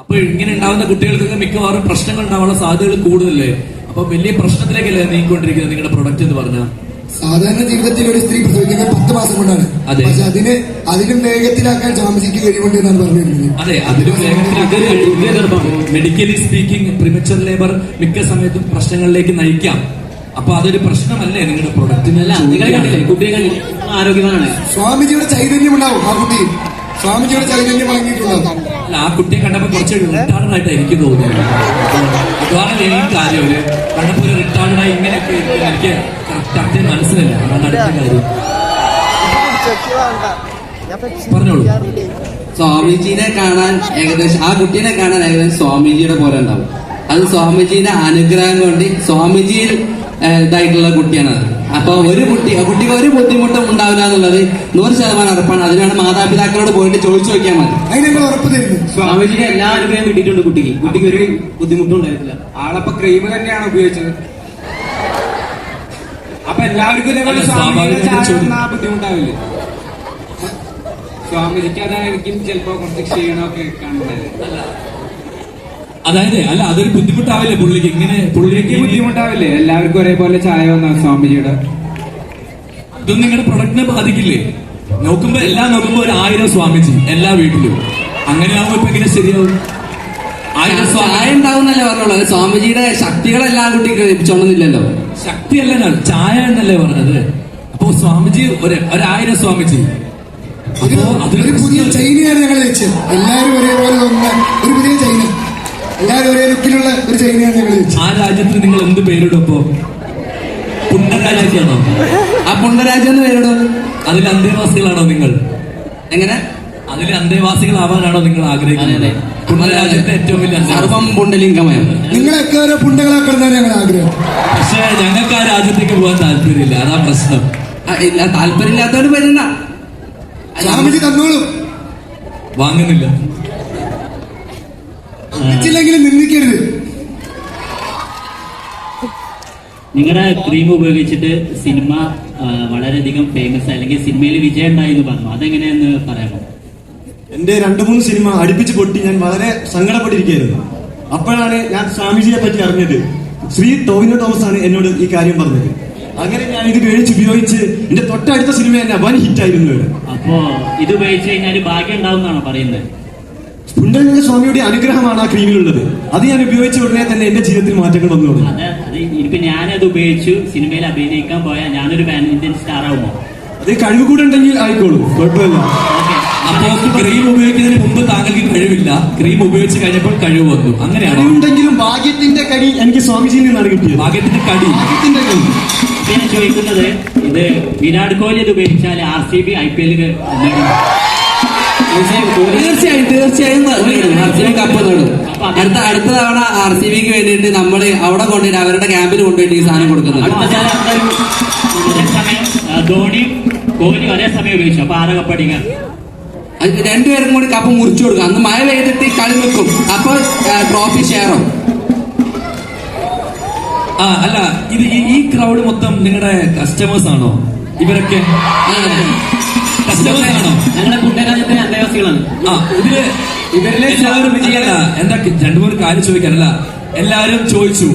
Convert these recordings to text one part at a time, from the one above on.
അപ്പൊ ഇങ്ങനെ ഉണ്ടാവുന്ന കുട്ടികൾക്കൊക്കെ മിക്കവാറും പ്രശ്നങ്ങൾ ഉണ്ടാവാനുള്ള സാധ്യതകൾ കൂടുതലല്ലേ? അപ്പൊ വലിയ പ്രശ്നത്തിലേക്കല്ലേ നീങ്ങിക്കൊണ്ടിരിക്കുന്നത് നിങ്ങളുടെ പ്രൊഡക്റ്റ് എന്ന് പറഞ്ഞാൽ സാധാരണ ജീവിതത്തിൽ ഒരു സ്ത്രീ പ്രസവിക്കുന്നത് പത്ത് മാസം കൊണ്ടാണ്. അതെ. പക്ഷെ അതിന് അതിനും വേഗത്തിലാക്കാൻ സ്വാമിജിക്ക് കഴിവുണ്ട് എന്നാണ് പറഞ്ഞിരുന്നത് അതെ അതിലും മെഡിക്കലി സ്പീക്കിംഗ് പ്രിമച്ചർ ലേബർ മിക്ക സമയത്തും പ്രശ്നങ്ങളിലേക്ക് നയിക്കാം. അപ്പൊ അതൊരു പ്രശ്നമല്ലേ നിങ്ങളുടെ പ്രൊഡക്റ്റിനല്ല കണ്ടില്ലേ? ആരോഗ്യവാനാണ്. സ്വാമിജിയുടെ ചൈതന്യം ഉണ്ടാവും ആ കുട്ടി. സ്വാമിജിയുടെ ചൈതന്യം വാങ്ങിയിട്ടുണ്ടാവും അല്ല ആ കുട്ടിയെ കണ്ടപ്പോ കുറച്ച് റിട്ടാർഡായിട്ട് എനിക്ക് തോന്നിയത് അതാണ് മെയിൻ കാര്യം കണ്ടപ്പോ ഒരു റിട്ടാർഡ് ആയി ഇങ്ങനെയൊക്കെ എനിക്ക് കറക്റ്റ് മനസ്സിലല്ല അതാണ് അടുത്ത കാര്യം. പറഞ്ഞോളൂ. സ്വാമിജീനെ കാണാൻ ഏകദേശം ആ കുട്ടീനെ കാണാൻ ഏകദേശം സ്വാമിജിയുടെ പോലെ ഉണ്ടാവും. അത് സ്വാമിജിയുടെ അനുഗ്രഹം കൊണ്ട് സ്വാമിജിയിൽ ഇതായിട്ടുള്ള കുട്ടിയാണ് അത്. അപ്പൊ ഒരു കുട്ടി ആ കുട്ടിക്ക് ഒരു ബുദ്ധിമുട്ടും ഉണ്ടാവില്ല എന്നുള്ളത് നൂറ് ശതമാനം ഉറപ്പാണ്. അതിനാണ് മാതാപിതാക്കളോട് പോയിട്ട് ചോദിച്ചു നോക്കിയാൽ മതി. സ്വാമിജിയുടെ എല്ലാ അനുഗ്രഹം കിട്ടിയിട്ടുണ്ട് കുട്ടിക്ക്. കുട്ടിക്ക് ഒരു ബുദ്ധിമുട്ടും ഉണ്ടായിട്ടില്ല. ആളപ്പൊ ക്രീം തന്നെയാണ് ഉപയോഗിച്ചത്. അപ്പൊ എല്ലാവർക്കും ബുദ്ധിമുട്ടാവില്ലേ? സ്വാമിജിക്ക് അതായിരിക്കും ചിലപ്പോ കുറച്ച് ക്ഷീണമൊക്കെ കാണുന്നത്. അതായത് അല്ല അതൊരു ബുദ്ധിമുട്ടാവില്ലേ പുള്ളിക്ക്? ഇങ്ങനെ പുള്ളിക്ക് ബുദ്ധിമുട്ടാവില്ലേ? എല്ലാവർക്കും ഒരേപോലെ ചായ വന്ന സ്വാമിജിയുടെ? ഇതൊന്നും നിങ്ങളുടെ പ്രൊഡക്റ്റിനെ ബാധിക്കില്ലേ? നോക്കുമ്പോ എല്ലാം നോക്കുമ്പോ ഒരു ആയിരം സ്വാമിജി എല്ലാ വീട്ടിലും. അങ്ങനെയാകുമ്പോ ഇപ്പൊ ഇങ്ങനെ ശരിയാവും? ആയിരം ചായ ഉണ്ടാവുന്നല്ലേ പറഞ്ഞോളൂ. അത് സ്വാമിജിയുടെ ശക്തികളെല്ലാം കൂട്ടി ലഭിച്ചോണമെന്നില്ലല്ലോ ശക്തിയല്ല ഞാൻ ചായ എന്നല്ലേ പറഞ്ഞത്? അപ്പോ സ്വാമിജി ഒരു ഒരായിരം സ്വാമിജി. അതിലൊരു അപ്പോ അതൊരു പുതിയ ചൈനയാണ് ഞങ്ങൾ വെച്ചത്. എല്ലാവരും ഒരേപോലെ ഒന്ന് ഒരു പുതിയ എല്ലാവരും ഒരേ ലുക്കിലുള്ള ഒരു ചൈനയാണ് ഞങ്ങൾ ആ രാജ്യത്തിന് നിങ്ങൾ എന്ത് പേരിടും അപ്പോ? പുണ്യരാജ്യത്താണോ ആ പുണ്ടരാജ എന്ന് പേരിടും. അതിൽ അന്തേവാസികളാണോ നിങ്ങൾ? എങ്ങനെ? അതിൽ അന്തേവാസികളാവാനാണോ നിങ്ങൾ ആഗ്രഹിക്കുന്നത്? അതെ. ഏറ്റവും വലിയ സർവം പുണ്ടലിംഗമയം നിങ്ങളൊക്കെ ഓരോ പുണ്ടകളാക്കണമെന്നാണ് ഞങ്ങൾ ആഗ്രഹം. പക്ഷേ ഞങ്ങൾക്ക് ആ രാജ്യത്തേക്ക് പോകാൻ താല്പര്യമില്ല. അതാ പ്രശ്നം. ആ, ഇല്ല താല്പര്യമില്ലാത്തവര് വരുന്ന. സ്വാമിജി തന്നോളൂ. വാങ്ങുന്നില്ല. വെച്ചില്ലെങ്കിലും നിന്ദിക്കരുത് നിങ്ങളുടെ ക്രീം ഉപയോഗിച്ചിട്ട് സിനിമ വളരെയധികം ഫേമസ് അല്ലെങ്കിൽ സിനിമയിൽ വിജയം ഉണ്ടായി എന്ന് പറഞ്ഞു. അതെങ്ങനെയെന്ന് പറയാമോ? എന്റെ രണ്ടു മൂന്ന് സിനിമ അടുപ്പിച്ച് പൊട്ടി ഞാൻ വളരെ സങ്കടപ്പെട്ടിരിക്കുകയായിരുന്നു. അപ്പോഴാണ് ഞാൻ സ്വാമിജിയെ പറ്റി അറിഞ്ഞത്. ശ്രീ ടോവിനോ തോമസ് ആണ് എന്നോട് ഈ കാര്യം പറഞ്ഞത്. അങ്ങനെ ഞാൻ ഇത് മേടിച്ച് ഉപയോഗിച്ച് എന്റെ തൊട്ടടുത്ത സിനിമ തന്നെ വൻ ഹിറ്റ് ആയിരുന്നു അപ്പോ ഇത് ഉപയോഗിച്ച് കഴിഞ്ഞാൽ ഭാഗ്യം ഉണ്ടാവും എന്നാണോ പറയുന്നത്? പുണ്ടലിംഗ സ്വാമിയുടെ അനുഗ്രഹമാണ് ആ ക്രീമിലുള്ളത്. അത് ഞാൻ ഉപയോഗിച്ച ഉടനെ തന്നെ എന്റെ ജീവിതത്തിൽ മാറ്റങ്ങൾ വന്നു ഇനിയിപ്പോ ഞാനത് ഉപയോഗിച്ചു. സിനിമയിൽ അഭിനയിക്കാൻ പോയാൽ ഞാനൊരു ഇന്ത്യൻ സ്റ്റാർ ആവുമോ? അത് കഴിവ് കൂടെ ഉണ്ടെങ്കിൽ ആയിക്കോളൂ. കുഴപ്പമില്ല. അപ്പോ ക്രീം ഉപയോഗിക്കുന്നതിന് മുമ്പ് താങ്കൾക്ക് കഴിവില്ല. ക്രീം ഉപയോഗിച്ച് കഴിഞ്ഞപ്പോൾ കഴിവ് വന്നു. അങ്ങനെയാണോ? ഉണ്ടെങ്കിലും ഭാഗ്യത്തിന്റെ കടി എനിക്ക് സ്വാമിജിയിൽ നിന്നാണ് കിട്ടിയത്. ഭാഗ്യത്തിന്റെ കടി. ഭാഗ്യത്തിന്റെ കടി. ഞാൻ ചോദിക്കുന്നത് ഇത് വിരാട് കോഹ്ലി ഇത് ഉപയോഗിച്ചാൽ ആർ സി ബി ഐ പി എല്ലിൽ തീർച്ചയായും തീർച്ചയായും ആർ സി ബി കപ്പ് നേടും അടുത്ത അടുത്ത തവണ ആർ സി ബിക്ക് വേണ്ടിയിട്ട് നമ്മൾ അവിടെ കൊണ്ടുപോയിട്ട് അവരുടെ ക്യാമ്പിൽ കൊണ്ടുപോയിട്ട് ഈ സാധനം കൊടുക്കുന്നത്. ഒരേ സമയം ആ, ധോണിയും കോഹ്ലിയും ഒരേ സമയം ഉപയോഗിച്ചു. അപ്പൊ ആരെ കപ്പടിക്കാൻ രണ്ടുപേരും കൂടി കപ്പ് മുറിച്ചു കൊടുക്കും. അന്ന് മഴ പെയ്തിട്ട് കളി നിൽക്കും അപ്പൊ ട്രോഫി ഷെയറും ആ അല്ല ഇത് ഈ- ഈ ക്രൗഡ് മൊത്തം നിങ്ങളുടെ കസ്റ്റമേഴ്സ് ആണോ? ഇവരൊക്കെ? കസ്റ്റമേഴ്സ് ആണോ ഞങ്ങളെ പുണ്യരാജ്യത്തിന്റെ അന്തേവാസികളാണ്. ആ ഇതിൽ ഇവരിലെ എന്താ രണ്ടു മൂന്ന് കാര്യം ചോദിക്കാനല്ല. എല്ലാവരും ചോദിച്ചു.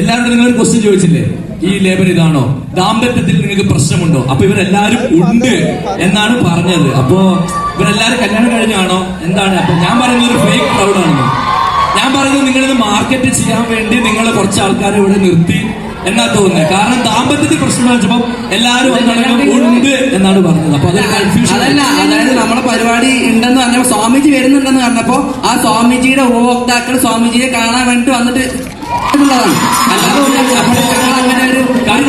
എല്ലാവരും നിങ്ങൾ ക്വസ്റ്റ്യൻ ചോദിച്ചില്ലേ? ഈ ലേബർ ഇതാണോ? ദാമ്പത്യത്തിൽ നിങ്ങൾക്ക് പ്രശ്നമുണ്ടോ? അപ്പൊ ഇവരെല്ലാരും ഉണ്ട് എന്നാണ് പറഞ്ഞത്. അപ്പോ ഇവരെല്ലാരും കല്യാണം കഴിഞ്ഞാണോ? എന്താണ്? അപ്പൊ ഞാൻ പറയുന്നത് ഒരു ഫേക്ക് ക്രൗഡ് ആണെന്ന്. ഞാൻ പറയുന്നത് നിങ്ങളിത് മാർക്കറ്റ് ചെയ്യാൻ വേണ്ടി നിങ്ങൾ കുറച്ച് ആൾക്കാരെ ഇവിടെ നിർത്തി എന്നാ തോന്നുന്നത് കാരണം ദാമ്പത്യത്തിൽ പ്രശ്നം വെച്ചപ്പോ എല്ലാരും ഉണ്ട് എന്നാണ് പറഞ്ഞത്. അപ്പൊ അതൊരു കൺഫ്യൂഷൻ അതല്ല അതായത് നമ്മളെ പരിപാടി ഉണ്ടെന്ന് പറഞ്ഞപ്പോ സ്വാമിജി വരുന്നുണ്ടെന്ന് പറഞ്ഞപ്പോ ആ സ്വാമിജിയുടെ ഉപഭോക്താക്കൾ സ്വാമിജിയെ കാണാൻ വേണ്ടി വന്നിട്ട്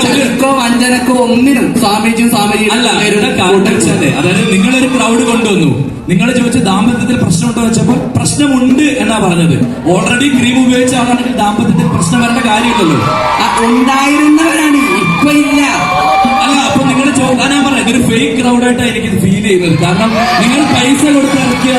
ചതിക്കോ വഞ്ചനക്കോ ഒന്നിനും സ്വാമിജിയും സ്വാമിജിയും അല്ല? അതായത് നിങ്ങളൊരു ക്രൗഡ് കൊണ്ടുവന്നു. നിങ്ങൾ ചോദിച്ച ദാമ്പത്യത്തിൽ പ്രശ്നമുണ്ടോ വെച്ചപ്പോൾ പ്രശ്നമുണ്ട് എന്നാ പറഞ്ഞത്. ഓൾറെഡി ക്രീം ഉപയോഗിച്ച ആളാണെങ്കിൽ ദാമ്പത്യത്തിൽ പ്രശ്നം വരേണ്ട കാര്യമില്ലല്ലോ. ആ, ഉണ്ടായിരുന്നവരാണ് ഇപ്പൊ ഇല്ല. അല്ല അപ്പൊ നിങ്ങൾ ഞാൻ പറയാം ഇതൊരു ഫേക്ക് ക്രൗഡായിട്ടാണ് എനിക്ക് ഫീൽ ചെയ്യുന്നത്. കാരണം നിങ്ങൾ പൈസ കൊടുത്ത് ഇറക്കിയ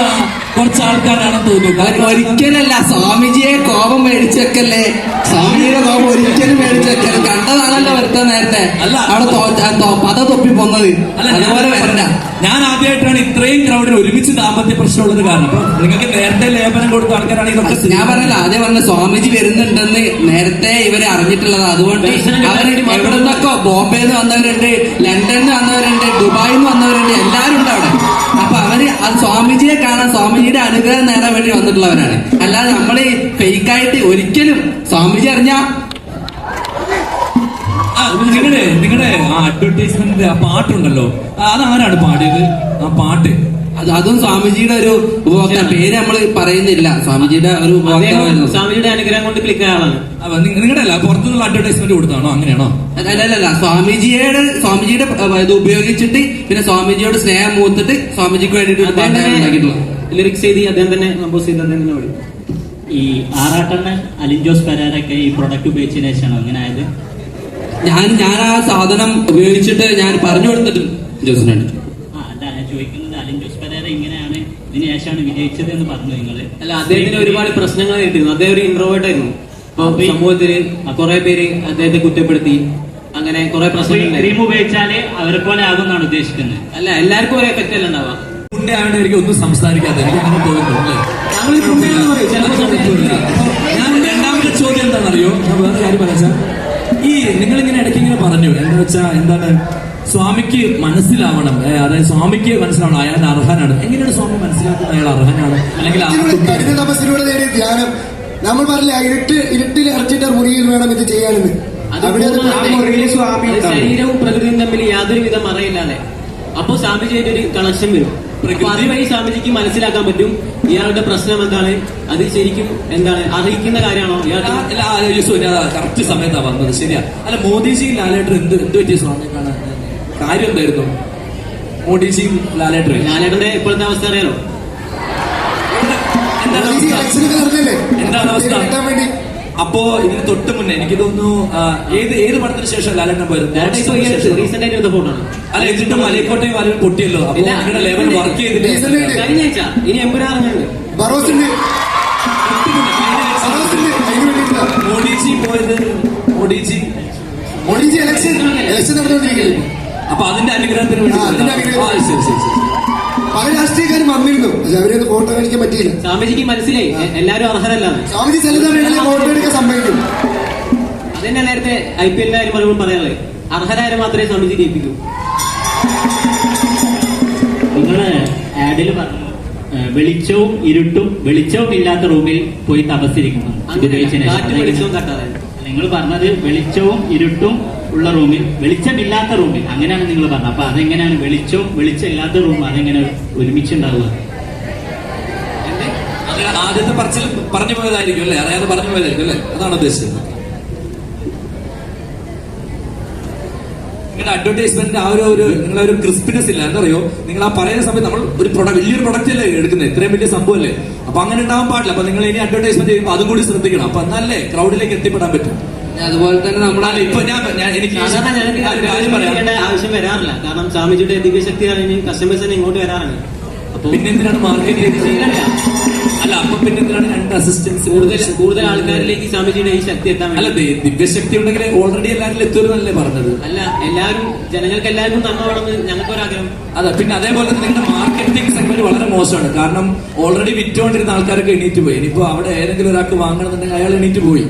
കുറച്ച് ആൾക്കാരാണെന്ന് തോന്നുന്നു. കാരണം ഒരിക്കലല്ല സ്വാമിജിയെ കോപം മേടിച്ചേക്കല്ലേ? സ്വാമിജിയുടെ കോപം ഒരിക്കലും മേടിച്ചേക്കല്ലേ. കണ്ടതാണല്ലോ വരുത്ത കൊടുത്ത നേരത്തെ. അല്ല. അവിടെ പത തൊപ്പി പോന്നത്. അതുപോലെ വരണ്ട. ഞാൻ ആദ്യമായിട്ടാണ് ഇത്രയും ക്രൗഡിന് ഒരുമിച്ച് ദാമ്പത്യ പ്രശ്നമുള്ളത് കാരണം നിങ്ങൾക്ക് നേരത്തെ ലേപനം കൊടുത്ത ആൾക്കാരാണ് ഇതൊക്കെ ഞാൻ പറഞ്ഞല്ല ആദ്യം പറഞ്ഞ സ്വാമിജി വരുന്നുണ്ടെന്ന് നേരത്തെ ഇവരെ അറിഞ്ഞിട്ടുള്ളത്. അതുകൊണ്ട് അവർ എവിടെ നിന്നൊക്കെ ബോംബെന്ന് വന്നവരുണ്ട് ലണ്ടനിൽ നിന്ന് വന്നവരുണ്ട് ദുബായിൽ നിന്ന് വന്നവരുണ്ട് എല്ലാവരും ആ സ്വാമിജിയെ കാണാൻ സ്വാമിജിയുടെ അനുഗ്രഹം നേടാൻ വേണ്ടി വന്നിട്ടുള്ളവരാണ്. അല്ലാതെ നമ്മൾ ഫേക്കായിട്ട് ഒരിക്കലും സ്വാമിജി അറിഞ്ഞ നിങ്ങളുടെ നിങ്ങളുടെ ആ അഡ്വർടൈസ്മെന്റിന്റെ ആ പാട്ടുണ്ടല്ലോ. അതാരാണ് പാടിയത്? ആ പാട്ട്. അത് അതും സ്വാമിജിയുടെ ഒരു ഉപഭോക്താ പേര് നമ്മൾ പറയുന്നില്ല. സ്വാമിജിയുടെ ഒരു ഉപഭോക്താവായിരുന്നു സ്വാമിജിയുടെ അനുഗ്രഹം കൊണ്ട് ക്ലിക്ക് ആളാണ്. നിങ്ങളുടെ അല്ല പുറത്തുനിന്നുള്ള അഡ്വർടൈസ്മെന്റ് കൊടുത്താണോ? അങ്ങനെയാണോ? അല്ലല്ല അല്ല, അല്ല സ്വാമിജിയുടെ സ്വാമിജിയുടെ ഇത് ഉപയോഗിച്ചിട്ട് പിന്നെ സ്വാമിജിയോട് സ്നേഹം മൂത്തിട്ട് സ്വാമിജിക്ക് വേണ്ടിയിട്ട് ലിറിക്സ് എഴുതി അദ്ദേഹം തന്നെ കമ്പോസ് ചെയ്ത് അദ്ദേഹം തന്നെ പഠിക്കും ഈ ആറാട്ടണ്ണൻ അലിൻജോസ് പരാരൊക്കെ ഈ പ്രൊഡക്റ്റ് ഉപയോഗിച്ചതിന് ശേഷമാണ് അങ്ങനെ ആയത്? ഞാൻ ഞാൻ ആ സാധനം ഉപയോഗിച്ചിട്ട് ഞാൻ പറഞ്ഞു കൊടുത്തിട്ടുണ്ട്. ജോസിനാണ് ആ അല്ല ഞാൻ ചോദിക്കുന്നത് അലിൻജോസ് ഇങ്ങനെയാണ് ഇതിന് ശേഷമാണ് വിജയിച്ചത് എന്ന് പറഞ്ഞു നിങ്ങൾ അല്ല അദ്ദേഹത്തിന് ഒരുപാട് പ്രശ്നങ്ങൾ നേരിട്ടിരുന്നു. അദ്ദേഹം ഒരു ഇൻട്രോവേർട്ട് ആയിരുന്നു. അപ്പൊ സമൂഹത്തിൽ കുറെ പേര് അദ്ദേഹത്തെ കുറ്റപ്പെടുത്തി. അങ്ങനെ കുറെ പ്രശ്നങ്ങൾ ക്രീം ഉപയോഗിച്ചാൽ അവരെ പോലെ ആകുമെന്നാണ് ഉദ്ദേശിക്കുന്നത്. അല്ല എല്ലാവർക്കും ഒരേ പറ്റല്ല ആയതുകൊണ്ട് എനിക്ക് ഒന്നും സംസാരിക്കാതെ. എനിക്ക് അങ്ങനെ തോന്നുന്നു ഞങ്ങൾ ഈ പുണ്യാന്ന് പറയും. ചിലപ്പോൾ കുഴപ്പമില്ല. ഞാൻ രണ്ടാമത്തെ ചോദ്യം എന്താണെന്നറിയോ? ഞാൻ വേറെ കാര്യം പറയാ ഈ നിങ്ങൾ ഇങ്ങനെ ഇടയ്ക്ക് ഇങ്ങനെ പറഞ്ഞു. എന്താ വെച്ചാ എന്താണ് സ്വാമിക്ക് മനസ്സിലാവണം. അതായത് സ്വാമിക്ക് മനസ്സിലാവണം. അയാൾ അർഹനാണ്. എങ്ങനെയാണ് സ്വാമി മനസ്സിലാക്കുന്നത്? അയാൾ അർഹനാണ്. അല്ലെങ്കിൽ ധ്യാനം. നമ്മൾ പറഞ്ഞില്ല ഇരുട്ട് ഇരുട്ടിൽ ഇറച്ചിട്ട മുറിയിൽ വേണം ഇത് ചെയ്യാനെന്ന്. ശരീരവും പ്രകൃതിയും തമ്മിൽ യാതൊരു വിധം അറിയില്ലാതെ അപ്പൊ സ്വാമിജിയായിട്ട് ഒരു കണക്ഷൻ വരും. അതുവഴി സ്വാമിജിക്ക് മനസ്സിലാക്കാൻ പറ്റും ഇയാളുടെ പ്രശ്നം എന്താണ്? അത് ശരിക്കും എന്താണ്? അറിയിക്കുന്ന കാര്യമാണോ? കറക്റ്റ് സമയത്താണ് വന്നത് ശരിയാ. അല്ല മോദിജി ലാലേട്ടർ എന്ത് എന്ത് പറ്റിയ സ്വാമിയെ കാണാൻ? കാര്യം എന്തായിരുന്നു മോദിജിയും ലാലേട്ടർ ലാലേട്ടന്റെ ഇപ്പോഴത്തെ അവസ്ഥ അറിയാലോ? എന്താണ് അവസ്ഥ? അപ്പോ ഇതിന് തൊട്ട് മുന്നേ എനിക്ക് തോന്നുന്നു ഏത് ഏത് പടത്തിന് ശേഷം ലാലേട്ടൻ പോയത്? റീസെന്റ് ആയിട്ട് എടുത്ത ഫോട്ടോ ആണ്. അല്ല എന്നിട്ട് മലയക്കോട്ടയും വാലും പൊട്ടിയല്ലോ. അപ്പൊ. നിങ്ങളുടെ ലെവൽ വർക്ക് ചെയ്തിട്ട് കഴിഞ്ഞ ആഴ്ച. ഇനി മോഡിജി പോയത്? മോഡിജി. ഇലക്ഷൻ ഇലക്ഷൻ അപ്പൊ അതിന്റെ അനുഗ്രഹത്തിന് വേണ്ടി ആ, അതിന്റെ പോയതാ. അനുഗ്രഹം. ആ, ശരി ശരി ശരി. പല രാഷ്ട്രീയക്കാരും വന്നിരുന്നു പക്ഷെ അവരൊന്ന് ഫോട്ടോ കാണിക്കാൻ പറ്റിയില്ല. സ്വാമിജിക്ക് മനസ്സിലായി. എ- എല്ലാവരും അർഹരല്ലാന്ന് സ്വാമിജി എടുക്കാൻ സമ്മതിക്കും. അതന്നെ നേരത്തെ ഐ പി എല്ലാരും പലപ്പോഴും പറയാറ് പറയാനുള്ളത്. അർഹരായ മാത്രമേ സ്വാമിജി ജയിപ്പിക്കൂ. നിങ്ങൾ ആഡിൽ പറഞ്ഞു ഏ, വെളിച്ചവും ഇരുട്ടും വെളിച്ചവും ഇല്ലാത്ത റൂമിൽ പോയി തപസ്സിരിക്കണം ഇത് അങ്ങനെ ഉപയോഗിച്ചതിന് കാറ്റ് വെളിച്ചവും തട്ടാതെ. നിങ്ങൾ പറഞ്ഞത് വെളിച്ചവും ഇരുട്ടും ഉള്ള റൂമിൽ വെളിച്ചമില്ലാത്ത റൂമിൽ അങ്ങനെയാണ് നിങ്ങൾ പറഞ്ഞത്. അപ്പൊ അതെങ്ങനെയാണ് വെളിച്ചവും വെളിച്ചമില്ലാത്ത റൂം അതെങ്ങനെ ഒരുമിച്ചുണ്ടാവുക? ആദ്യത്തെ പറച്ചിൽ പറഞ്ഞു പോയതായിരിക്കും അല്ലേ? അറിയാതെ പറഞ്ഞു പോയതായിരിക്കും അല്ലേ? അതാണ് ഉദ്ദേശിച്ചത്. നിങ്ങളുടെ അഡ്വർടൈസ്മെന്റ് ആ ഒരു ഒരു നിങ്ങളെ ഒരു ക്രിസ്പിനെസ് ഇല്ല. എന്താ അറിയോ? നിങ്ങൾ ആ പറയുന്ന സമയത്ത് നമ്മൾ ഒരു പ്രൊഡക്റ്റ് വലിയൊരു പ്രൊഡക്റ്റ് അല്ലേ എടുക്കുന്നത്? ഇത്രയും വലിയ സംഭവമല്ലേ? അപ്പൊ അങ്ങനെ ഉണ്ടാവാൻ പാടില്ല. അപ്പൊ നിങ്ങൾ ഇനി അഡ്വർടൈസ്മെന്റ് ചെയ്യുമ്പോൾ അതും കൂടി ശ്രദ്ധിക്കണം. അപ്പൊ എന്നാലേ ക്രൗഡിലേക്ക് എത്തിപ്പെടാൻ പറ്റും? അതുപോലെ തന്നെ നമ്മളാ ഇപ്പൊ ഞാൻ ഞാൻ- എനിക്ക് കാര്യം പറയാം. ആവശ്യം വരാറില്ല. കാരണം സ്വാമിജിയുടെ അധികം ശക്തി ആണെങ്കിൽ കസ്റ്റമേഴ്സ് തന്നെ ഇങ്ങോട്ട് വരാറാണ്. അപ്പൊ പിന്നെ എന്തിനാണ് മാർക്കറ്റിംഗ് ചെയ്യണില്ല. അല്ല അപ്പൊ പിന്നെ എന്തിനാണ് രണ്ട് അസിസ്റ്റൻസ് കൂടുതൽ കൂടുതൽ ആൾക്കാരിലേക്ക് സ്വാമിജിയുടെ ഈ ശക്തി എത്താൻ അല്ല ദിവ്യശക്തി ഉണ്ടെങ്കിൽ ഓൾറെഡി എല്ലാവരും എത്തുമെന്നല്ലേ പറഞ്ഞത്? അല്ല എല്ലാവരും ജനങ്ങൾക്ക് എല്ലാവർക്കും ഞങ്ങൾക്ക് ഞങ്ങൾക്കൊരാഗ്രഹം. അതെ പിന്നെ അതേപോലെ തന്നെ നിങ്ങളുടെ മാർക്കറ്റിംഗ് സെഗ്മെന്റ് വളരെ മോശമാണ്. കാരണം ഓൾറെഡി വിറ്റുകൊണ്ടിരുന്ന ആൾക്കാരൊക്കെ എണീറ്റ് പോയി. ഇനിയിപ്പോ അവിടെ ഏതെങ്കിലും ഒരാൾക്ക് വാങ്ങണമെന്നുണ്ടെങ്കിൽ അയാൾ എണീറ്റ് പോയി.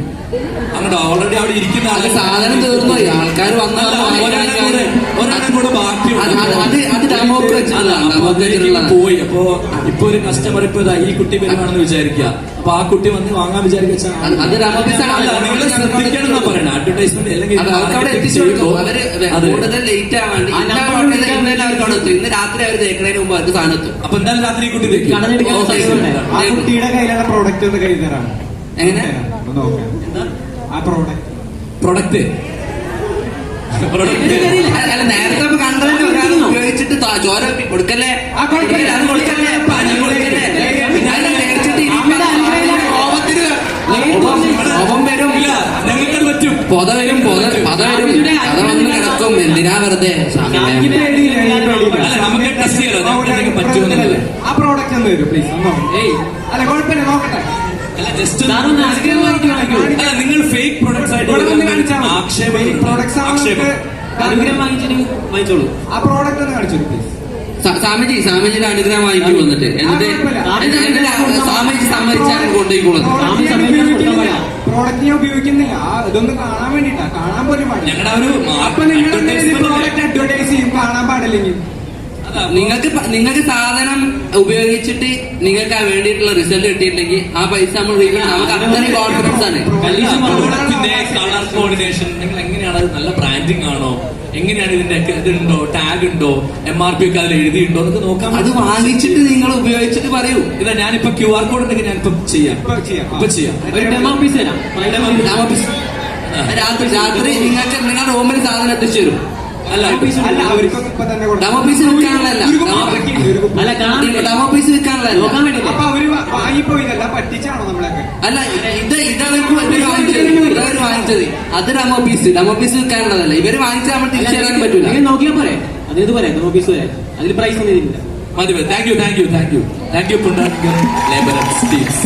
അങ്ങോട്ട് ഓൾറെഡി അവിടെ ഇരിക്കുന്ന ആളെ സാധനം തീർന്നു? ആൾക്കാർ വന്നാൽ കൂടെ വെച്ചിട്ടുള്ളതാണ് പോയി. അപ്പൊ ഇപ്പൊ ഒരു കസ്റ്റമർ ഇപ്പൊ ഇതാ ഈ കുട്ടി വരുവാണെന്ന് വിചാരിക്കുക. അപ്പൊ ആ കുട്ടി വന്ന് വാങ്ങാൻ നിങ്ങൾ ശ്രദ്ധിക്കണം എന്നാ പറയണേ. അഡ്വർടൈസ്മെന്റ് അല്ലെങ്കിൽ ഇന്ന രാത്രി അവർ തേക്കുന്നതിന് മുമ്പ് അവർക്ക് അപ്പൊ എന്തായാലും രാത്രി ഈ കുട്ടി. കുട്ടിയുടെ കയ്യിലുള്ള പ്രോഡക്റ്റ് ഒന്ന് കയ്യിൽ തരാം എങ്ങനെ നോക്കാം. എന്താ? ആ പ്രോഡക്റ്റ് പ്രൊഡക്റ്റ് നേരത്തെ ഇപ്പൊ കണ്ടതിന് ഒരാൾ ഉപയോഗിച്ചിട്ട് ചോര കൊടുക്കല്ലേ? അത് കൊടുക്കല്ലേ? പനി കൊടുക്കല്ലേ? കോപം വരും. ഞങ്ങൾക്ക് പറ്റും. പൊത വരും പൊത പത വരും. കഥ വന്ന് കിടക്കും. എന്തിനാ വെറുതെ? നമുക്ക് ടെസ്റ്റ് ചെയ്യാലോ. നമുക്ക് ആ പ്രോഡക്റ്റ് ഒന്ന് വരും പ്ലീസ് അല്ല കുഴപ്പമില്ല നോക്കട്ടെ. അല്ല നിങ്ങൾ ഫേക്ക് പ്രൊഡക്ട്സ് ആയിട്ട്. ആക്ഷേപം. ആക്ഷേപം. അനുഗ്രഹം വാങ്ങിച്ചിട്ട് വാങ്ങിച്ചോളൂ. ആ പ്രോഡക്റ്റ് ഒന്ന് കാണിച്ചു പ്ലീസ് സ- സ്വാമിജി സ്വാമിജിയുടെ അനുഗ്രഹം വാങ്ങിക്കൂ വന്നിട്ട് എന്നിട്ട്. എന്നിട്ട് എന്നിട്ട് സ്വാമിജി സമ്മതിച്ചാൽ കൊണ്ടുപോയിക്കോളും സ്വാമി സമയത്ത് കൊടുക്കാൻ പറയാം. പ്രോഡക്റ്റ് ഞാൻ ഉപയോഗിക്കുന്നില്ല. ആ, ഇതൊന്ന് കാണാൻ വേണ്ടിട്ടാ കാണാൻ പോലും പാടില്ല. ഞങ്ങളുടെ ഒരു അഡ്വർടൈസ് ചെയ്യും. കാണാൻ പാടില്ലെങ്കിൽ നിങ്ങൾക്ക് നിങ്ങൾക്ക് സാധനം ഉപയോഗിച്ചിട്ട് നിങ്ങൾക്ക് ആ വേണ്ടിയിട്ടുള്ള റിസൾട്ട് കിട്ടിയിട്ടില്ലെങ്കിൽ ആ പൈസ നമ്മൾ നമുക്ക് അത്രയും കോൺഫിഡൻസ് ആണ്. കളർ കോർഡിനേഷൻ നിങ്ങൾ എങ്ങനെയാണ്? അത് നല്ല ബ്രാൻഡിങ് ആണോ? എങ്ങനെയാണ് ഇതിന്റെ ഇതുണ്ടോ? ടാഗ് ഉണ്ടോ? എം ആർ പി ഒക്കെ അതിൽ എഴുതിയിട്ടുണ്ടോ? എന്നൊക്കെ നോക്കാം അത് വാങ്ങിച്ചിട്ട് നിങ്ങൾ ഉപയോഗിച്ചിട്ട് പറയൂ. ഇതാ ഞാനിപ്പോ ക്യു ആർ കോഡ് ഉണ്ടെങ്കിൽ ഞാനിപ്പോ ചെയ്യാം. ഇപ്പൊ ചെയ്യാം. ഇപ്പൊ ചെയ്യാം. ഒരു ഡെമോ പീസ് തരാം. രാത്രി രാത്രി നിങ്ങൾക്ക് നിങ്ങളുടെ റൂമിൽ സാധനം എത്തിച്ചു തരും. അല്ല അല്ല അവർക്കൊക്കെ ഇപ്പൊ തന്നെ കൊടുക്കാം. ഡെമോ പീസ് വിൽക്കാനുള്ളതല്ല ഒരു കുപ്പി ഉണ്ട്, ഒരു കുപ്പി. അല്ല കാണാൻ വേണ്ടി. ഡെമോ പീസ് വിൽക്കാനുള്ളതല്ല നോക്കാൻ വേണ്ടിയില്ലേ? അപ്പൊ അവർ വാ- വാങ്ങിപ്പോയില്ല പറ്റിച്ചാണോ നമ്മളൊക്കെ? അല്ല ഇത് ഇതവർക്ക് ഇവർ വാങ്ങിച്ചത് ഇതവര് വാങ്ങിച്ചത്. അത് ഡെമോ പീസ് ഡെമോ പീസ് വിൽക്കാനുള്ളതല്ല ഇവർ വാങ്ങിച്ചാൽ നമ്മൾ തിരിച്ചു തരാൻ പറ്റൂല. നിങ്ങൾ നോക്കിയാൽ പോരെ? അതിന് പോരെ? ഡെമോ പീസ് പോരെ? അതിൽ പ്രൈസ് ഒന്നും ഇതില്ല മതി thank you thank you thank you thank you labour teams